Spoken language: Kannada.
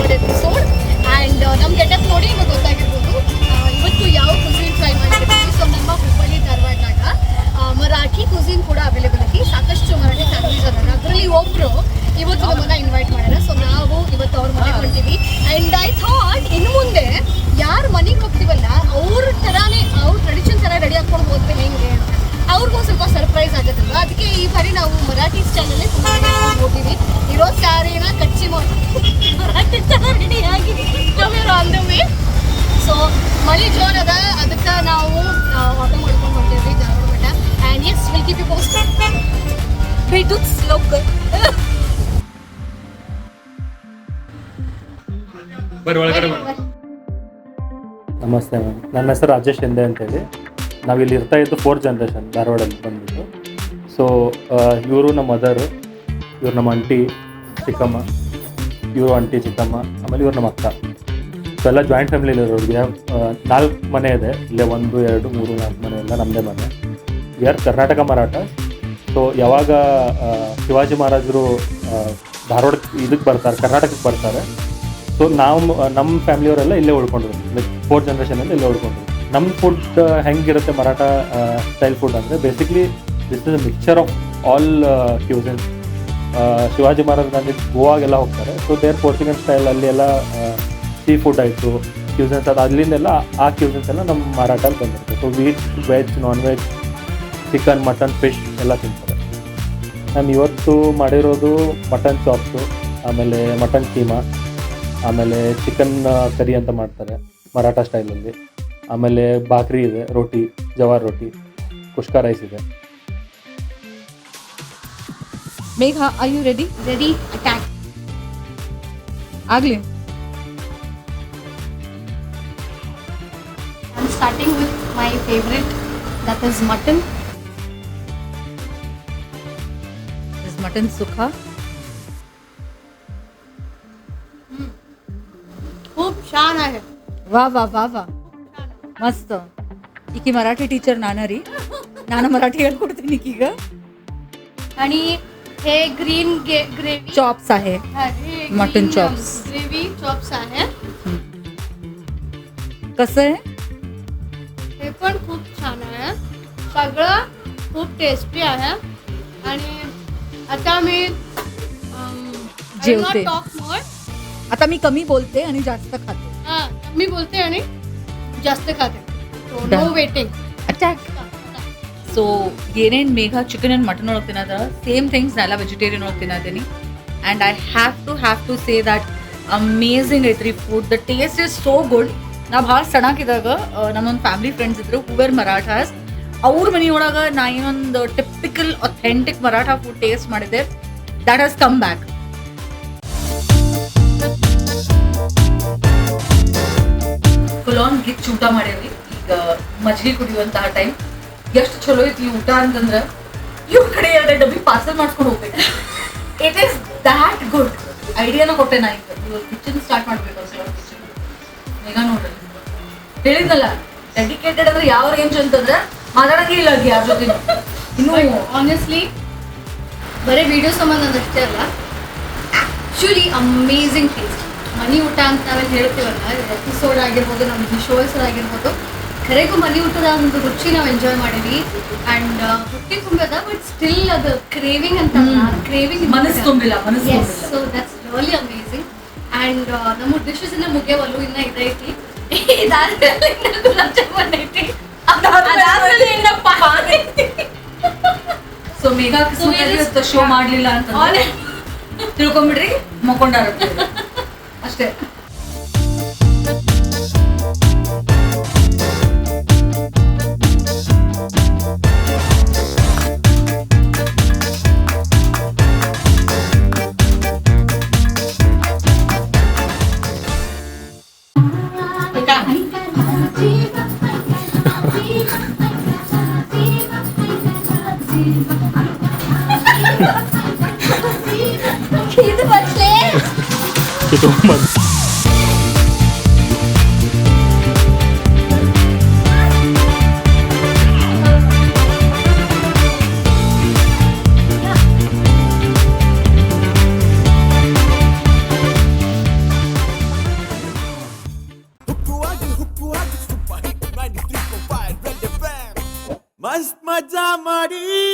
ಥರ್ಡ್ ಎಪಿಸೋಡ್ ಆ್ಯಂಡ್ ನಮ್ಮ ಗೆಟಪ್ ನೋಡಿ ನಿಮಗೆ ಗೊತ್ತಾಗಿರ್ಬೋದು. ಇವತ್ತು ಯಾವ ಕುಸಿನ್ ಟ್ರೈ ಮಾಡಿರ್ತೀವಿ ಸೊ ನಮ್ಮ ಹುಬ್ಬಳ್ಳಿ ಧಾರವಾಡದಾಗ ಮರಾಠಿ ಕುಸಿನ್ ಕೂಡ ಅವೈಲೇಬಲ್ ಐತಿ. ಸಾಕಷ್ಟು ಮರಾಠಿ ಫ್ಯಾಮಿಲೀಸ್ ಅದಾರ ಅದರಲ್ಲಿ ಒಬ್ಬರು ಇವತ್ತು ನಮ್ಮನ್ನ ಇನ್ವೈಟ್ ಮಾಡ್ಯಾರ. ಸೊ ನಾವು ಇವತ್ತು ಅವ್ರ ಮನೆಗೆ ಹೊಂಟೀವಿ. ಆ್ಯಂಡ್ ಐ ಥಾಟ್ ಇನ್ನು ಮುಂದೆ ಯಾರು ಮನೆಗೆ ಹೋಗ್ತೀವಲ್ಲ ಅವ್ರ ಥರಾನೇ ಅವ್ರ ಟ್ರೆಡಿಷನ್ ಥರ ರೆಡಿ ಹಾಕೊಂಡು ಹೋದ್ರೆ ಹೆಂಗೆ ಅವ್ರಿಗೂ ಸ್ವಲ್ಪ ಸರ್ಪ್ರೈಸ್ ಆಗುತ್ತಲ್ವ? ಅದಕ್ಕೆ ಈ ಬಾರಿ ನಾವು ಮರಾಠಿ ಸ್ಟೈಲಲ್ಲೇ ಹೋಗ್ತೀವಿ. ಇರೋ ಸ್ಯಾರಿನ ಕಚ್ಚಿ ಮಾಡಿ ಥರ ಆಗಿ ಆನ್ ದ ವೇ ಸೊ ಮಳೆ ಜೋರ್ ಅದ ಅದಕ್ಕೆ ನಾವು ಆಟೋ ಮಾಡ್ಕೊಂಡು ಹೊಂಟಿದ್ವಿ ಧಾರವಾಡ. ಮಠ and as will keep you post ಬಿಟ್ಟು ಸ್ಲೋಕ್ ಬರ್ರಿ ಒಳಗಡೆ ಬರ್ರಿ ನಮಸ್ತೆ ಮ್ಯಾಮ್. ನನ್ನ ಹೆಸರು ರಾಜೇಶ್ ಎಂದೆ ಅಂತೇಳಿ. ಇಲ್ಲಿ ಇರ್ತಾ ಇದ್ದು ಫೋರ್ತ್ ಜನ್ರೇಷನ್ ಧಾರವಾಡಲ್ಲಿ ಬಂದ್ಬಿಟ್ಟು ಸೊ ಇವರು ನಮ್ಮ ಮದರು ಇವ್ರು ನಮ್ಮ ಅಂಟಿ ಚಿಕ್ಕಮ್ಮ. ಇವರು ಆಂಟಿ ಚಿಕ್ಕಮ್ಮ, ಆಮೇಲೆ ಇವ್ರು ನಮ್ಮ ಅಕ್ಕ ಸೊ ಎಲ್ಲ ಜಾಯಿಂಟ್ ಫ್ಯಾಮಿಲಿಯಲ್ಲಿ ಇರೋರಿಗೆ ನಾಲ್ಕು ಮನೆ ಇದೆ. ಇಲ್ಲೇ ಒಂದು, ಎರಡು, ಮೂರು, ನಾಲ್ಕು ಮನೆ ಎಲ್ಲ ನಮ್ಮದೇ ಮನೆ. We are Karnataka Maratha so ಯಾವಾಗ ಶಿವಾಜಿ ಮಹಾರಾಜರು ಧಾರವಾಡ ಇದಕ್ಕೆ ಬರ್ತಾರೆ ಕರ್ನಾಟಕಕ್ಕೆ ಬರ್ತಾರೆ. ಸೊ ನಾವು ನಮ್ಮ ಫ್ಯಾಮಿಲಿಯವರೆಲ್ಲ ಇಲ್ಲೇ ಉಳ್ಕೊಂಡ್ರು ಲೈಕ್ ಫೋರ್ತ್ ಜನ್ರೇಷನಲ್ಲಿ ಇಲ್ಲೇ ಉಳ್ಕೊಂಡ್ರು ನಮ್ಮ ಫುಡ್ ಹೆಂಗಿರುತ್ತೆ ಮರಾಠ ಸ್ಟೈಲ್ ಫುಡ್ ಅಂದರೆ basically this is a mixture of all cuisines Shivaji Maharaj Gandhi ಗೋವಾಗೆಲ್ಲ ಹೋಗ್ತಾರೆ. ಸೊ ದೇರ್ ಪೋರ್ಚುಗಲ್ ಸ್ಟೈಲ್ ಅಲ್ಲಿ ಎಲ್ಲ ಸೀ ಫುಡ್ ಆಯಿತು ಕ್ಯೂಸನ್ಸ್ ಅದು ಅಲ್ಲಿಂದೆಲ್ಲ ಆ ಕ್ಯೂಸನ್ಸ್ ಎಲ್ಲ ನಮ್ಮ ಮಾರಾಟಲ್ಲಿ ಬಂದಿರುತ್ತೆ. So wheat veg non veg chicken mutton fish ಎಲ್ಲ ತಿಂತಾರೆ. ನಾನು ಇವತ್ತು ಮಾಡಿರೋದು ಮಟನ್ ಚಾಪ್ಸು ಆಮೇಲೆ ಮಟನ್ ಕೀಮಾ ಆಮೇಲೆ ಚಿಕನ್ ಕರಿ ಅಂತ ಮಾಡ್ತಾರೆ ಮರಾಠ ಸ್ಟೈಲಲ್ಲಿ ಆಮೇಲೆ ಬಾಕ್ರಿ ಇದೆ, ರೋಟಿ, ಜವಾರ್ ರೋಟಿ, ಕುಷ್ಕ ರೈಸ್ ಇದೆ. Megha are you ready ready attack आगले I'm starting with my favorite that is mutton. This mutton sukha. खूप छान आहे. वा वा वा वा. मस्त. इकी मराठी टीचर नानारी नाना मराठी कुठते निकी ग? आणि हे ग्रीन ग्रेव्ही. चॉप्स आहे. Mutton chops. ग्रेव्ही चॉप्स आहे. कसं आहे? हे पण खूप छान आहे. सगळं खूप टेस्टी आहे. आणि आता मी जेवते. टॉप आता मी कमी बोलते आणि जास्त खाते. मी बोलते आणि जास्त खाते. नो वेटिंग अटॅक ಸೊ ಏನೇನು ಮೇಘ ಚಿಕನ್ ಆ್ಯಂಡ್ ಮಟನ್ ಒಳಗೆ ತಿನ್ನೋದ ಸೇಮ್ ಥಿಂಗ್ಸ್ ನಾನೆಲ್ಲ ವೆಜಿಟೇರಿಯನ್ ಒಳಗೆ ತಿನ್ನೋದೀನಿ. And I have to have to say that amazing ಐತ್ರಿ food the taste is so good ನಾ ಭಾಳ ಸಣ್ಣಾಕಿದಾಗ ನಮ್ಮೊಂದು ಫ್ಯಾಮಿಲಿ ಫ್ರೆಂಡ್ಸ್ ಇದ್ರು ಹೂವೇರ್ ಮರಾಠಾಸ್. ಅವ್ರ ಮನೆಯೊಳಗೆ ನಾ ಏನೊಂದು typical authentic Maratha food taste ಮಾಡಿದೆ that has come back full on ಗಿಚ್ಚು ಊಟ ಮಾಡೇವಿ ಈಗ ಮಜ್ಜಿಗೆ ಕುಡಿಯುವಂತಹ ಟೈಮ್ ಎಷ್ಟು ಚಲೋ ಐತಿ ಊಟ ಅಂತಂದ್ರೆ ಇವ್ರ ಕಡೆ ಎರಡು ಡಬ್ಬಿ ಪಾರ್ಸಲ್ ಮಾಡ್ಕೊಂಡು ಹೋಗ್ಬೇಕು. ಇಟ್ ಈಸ್ ದ್ಯಾಟ್ ಗುಡ್ ಐಡಿಯಾನ ಕೊಟ್ಟೆ ನಾ ಈಗ. ಕಿಚನ್ ಸ್ಟಾರ್ಟ್ ಮಾಡ್ಬೇಕು ಕಿಚನ್ ಈಗ ನೋಡ್ರಿ. ಹೇಳಿದ್ನಲ್ಲ ಡೆಡಿಕೇಟೆಡ್ ಅಂದ್ರೆ ಯಾವ ರೇಂಜ್ ಅಂತಂದ್ರೆ ಮಾತಾಡಂಗೆ ಇಲ್ಲ ಅದು ಯಾರ ಜೊತೆ ಇನ್ನು ಆನೆಸ್ಟ್ಲಿ ಬರೀ ವಿಡಿಯೋ ಸಂಬಂಧ ಅಷ್ಟೇ ಅಲ್ಲ. ಆ್ಯಕ್ಚುಲಿ ಅಮೇಝಿಂಗ್ ಟೇಸ್ಟ್ ಮನಿ ಊಟ ಅಂತ ನಾವೇನು ಹೇಳ್ತೀವಲ್ಲ ಎಪಿಸೋಡ್ ಆಗಿರ್ಬೋದು ನಮ್ಮ ಶೋಸ್ ಆಗಿರ್ಬೋದು ಖರೆಗೂ ಮನೆ ಊಟದ ಒಂದು ರುಚಿ ನಾವು ಎಂಜಾಯ್ ಮಾಡೀವಿ ಅಂಡ್ ಹೊಟ್ಟೆ ತುಂಬದ ಬಟ್ ಸ್ಟಿಲ್ ಅದು ಕ್ರೇವಿಂಗ್ ಅಂತ ಕ್ರೇವಿಂಗ್ ಮನಸ್ಸು ತುಂಬಿಲ್ಲ ಮನಸ್ಸು so that's really amazing and ನಮ್ಮ ಡಿಶಸ್ ಇನ್ನ ಮುಗಿಯವಲ್ಲು ಇನ್ನ ಇದೈತಿ ಇದಾದ್ಮೇಲೆ ಗುಲಾಬ್ ಜಾಮೂನ್ ಐತಿ ಸೊ ಮೇಘಾ ಶೋ ಮಾಡ್ಲಿಲ್ಲ ಅಂತ ತಿಳ್ಕೊಂಬಿಡ್ರಿ ಮಕ್ಕೊಂಡಾರ. ಅಷ್ಟೇ. Querido, pode ler? Que mano. Must Madame Marie.